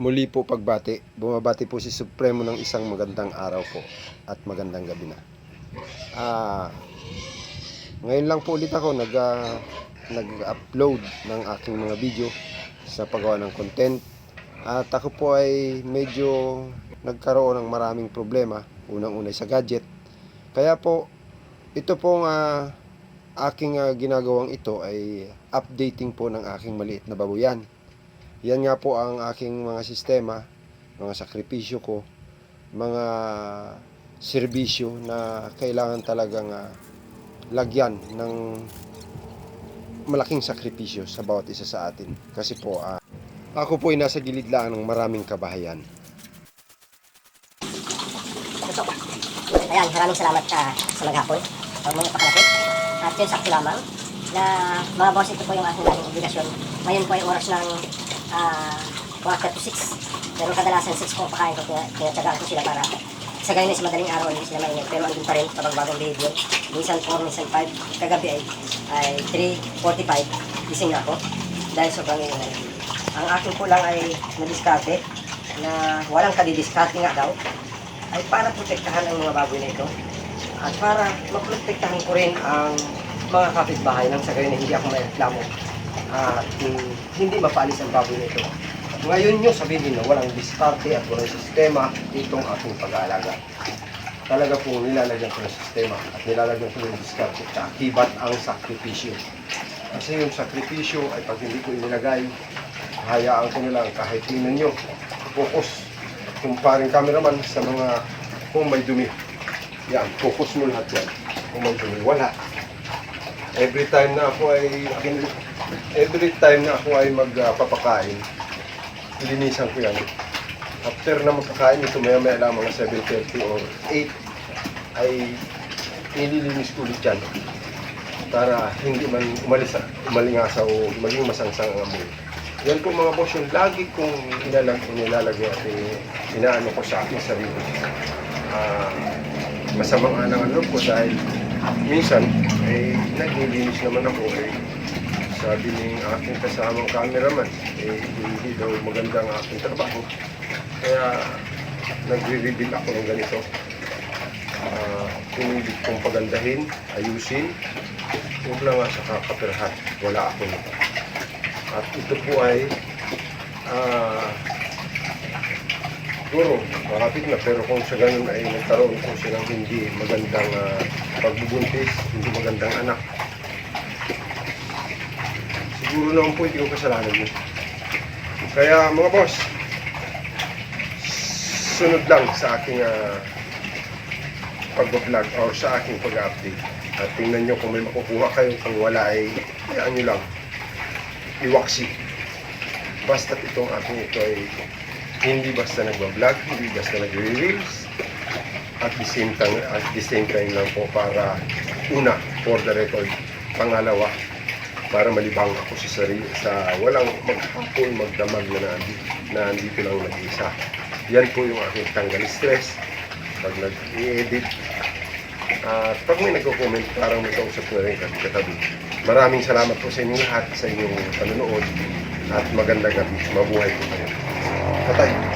Muli po pagbati, bumabati po si Supremo ng isang magandang araw po at magandang gabi na. Ah, ngayon lang po ulit ako nag, ah, nag-upload ng aking mga video sa paggawa ng content. At ako po ay medyo nagkaroon ng maraming problema, unang-unay sa gadget. Kaya po, ito pong ah, aking ah, ginagawang ito ay updating po ng aking maliit na babuyan. Yan nga po ang aking mga sistema, mga sakripisyo ko, mga serbisyo na kailangan talagang ah, lagyan ng malaking sakripisyo sa bawat isa sa atin. Kasi po, ah, ako po ay nasa gilid lang ng maraming kabahayan. Ayan, maraming salamat ka sa maghapon. Huwag mo napakalapit. At yun, sakto lamang na mga boss, ito po yung aking dating obligasyon. Ngayon po ay oras ng uh, quarter to 6. Pero kadalasan 6 po pakain ko. Kaya tinatsagaan ko sila para sa ay sa madaling araw hindi sila mainit. Pero andun pa rin kapag bagong behavior. Minsan 4, minsan 5. Kagabi ay, ay 3.45. Gising ako. Dahil sobrang ingay. Ang akin po lang ay nadiskarte na walang kadidiskarte nga daw ay para protektahan ang mga baboy na ito at para maprotektahan ko rin ang mga kapitbahay nang sa gayon na hindi ako may reklamo at hindi mapaalis ang baboy na ito. Ngayon nyo sabihin na walang diskarte at walang sistema itong aking pag-aalaga. Talaga pong nilalagyan ko ng sistema at nilalagyan ko ng diskarte at akibat ang sakripisyo. Kasi yung sakripisyo ay pag hindi ko inilagay, hayaan ko na lang kahit tingnan nyo, focus kung paring cameraman sa mga kung may dumi. Yan, focus mo lahat yan. Kung may dumi, wala. Every time na ako ay every time na ako ay magpapakain, linisan ko yan. After na magkakain, ito maya maya lang mga 7.30 or 8 ay nililinis ko ulit yan para hindi man umalis umalingasa o maging masangsang ang amoy. Yan po mga boss yung lagi kong inalag nilalagay at inaano ko sa aking sarili. Ah, masamang anang ano ko dahil minsan eh naglilinis naman ako eh sabi ng aking kasamang cameraman eh hindi daw maganda ang aking trabaho. Kaya nagre-reveal ako ng ganito. Uh, pinilit kong pagandahin ayusin. Huwag lang sa kakapirhan. Wala ako. Nito at ito po ay ah siguro malapit na pero kung sa ganun ay nagkaroon ko silang hindi magandang ah, pagbubuntis, hindi magandang anak siguro naman po hindi ko kasalanan yun kaya mga boss sunod lang sa aking ah, pag-vlog or sa aking pag-update. At tingnan nyo kung may makukuha kayo kung wala ay hayaan nyo lang. Iwaksi. Basta't itong aking ito ay hindi basta nagbablog, hindi basta nagre-reels. At the same time at the same time lang po para una for the record pangalawa para malibang ako sa sarili sa walang maghapon magdamag na nandito, na nandito lang nag-isa yan po yung aking tanggal stress. Pag nag-edit at pag may nagko-comment parang may kausap na rin kami katabi. Maraming salamat po sa inyo lahat sa inyong panonood at magandang gabi. Mabuhay po kayo. Patay